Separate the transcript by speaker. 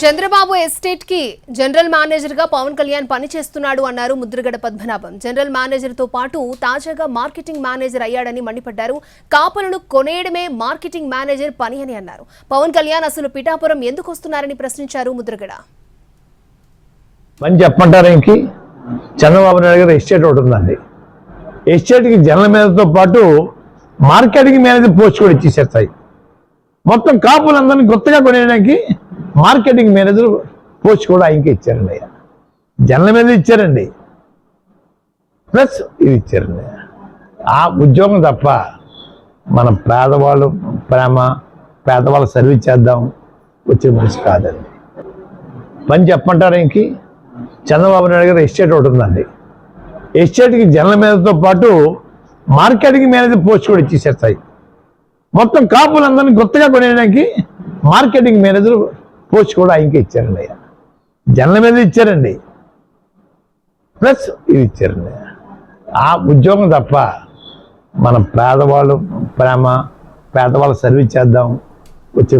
Speaker 1: Chandrababu ఎస్టేట్కి general మేనేజర్గా పవన్ కళ్యాణ్ పనిచేస్తున్నాడు అన్నారు ముద్రగడ పద్మనాభం. జనరల్ మేనేజర్తో పాటు తాజాగా మార్కెటింగ్ మేనేజర్ అయ్యాడని మండిపడ్డారు. కాపులను కొనేయడమే మార్కెటింగ్ మేనేజర్ పని అని అన్నారు. పవన్ కళ్యాణ్ అసలు పిఠాపురం ఎందుకు వస్తున్నారని ప్రశ్నించారు ముద్రగడ.
Speaker 2: ఇంకి? చంద్రబాబు నాయుడు గారు ఎస్టేట్ ఒకటి ఉందండి. ఎస్టేట్కి జనరల్ మేనేజర్తో పాటు మార్కెటింగ్ మేనేజర్ పోస్ట్ కూడా ఇచ్చేసేస్తాయి. మొత్తం కాపులందరినీ కొత్తగా కొనేయడానికి మార్కెటింగ్ మేనేజర్ పోస్ట్ కూడా ఆయనకి ఇచ్చారండి అయ్యా. జనరల్ మేనేజర్ ఇచ్చారండి. ప్లస్ ఇది ఇచ్చారండి. ఆ ఉద్యోగం తప్ప మన పేదవాళ్ళు ప్రేమ పేదవాళ్ళ సర్వీస్ చేద్దాం వచ్చే మనిషి కాదండి. పని చెప్పంటారు ఇంకి? చంద్రబాబు నాయుడు గారు ఎస్టేట్ ఒకటి ఉందండి. ఎస్టేట్కి జనరల్ మేనేజర్తో పాటు మార్కెటింగ్ మేనేజర్ పోస్ట్ కూడా ఇచ్చేసేస్తాయి. మొత్తం కాపులందరినీ గుర్తుగా కొనేయడానికి మార్కెటింగ్ మేనేజర్ పోస్ట్ కూడా ఆయనకి ఇచ్చారండి అయ్యా. జనల మీద ఇచ్చారండి. ప్లస్ ఇది ఇచ్చారండి ఆ ఉద్యోగం తప్ప మన పేదవాళ్ళు ప్రేమ పేదవాళ్ళు సర్వీస్ చేద్దాం వచ్చే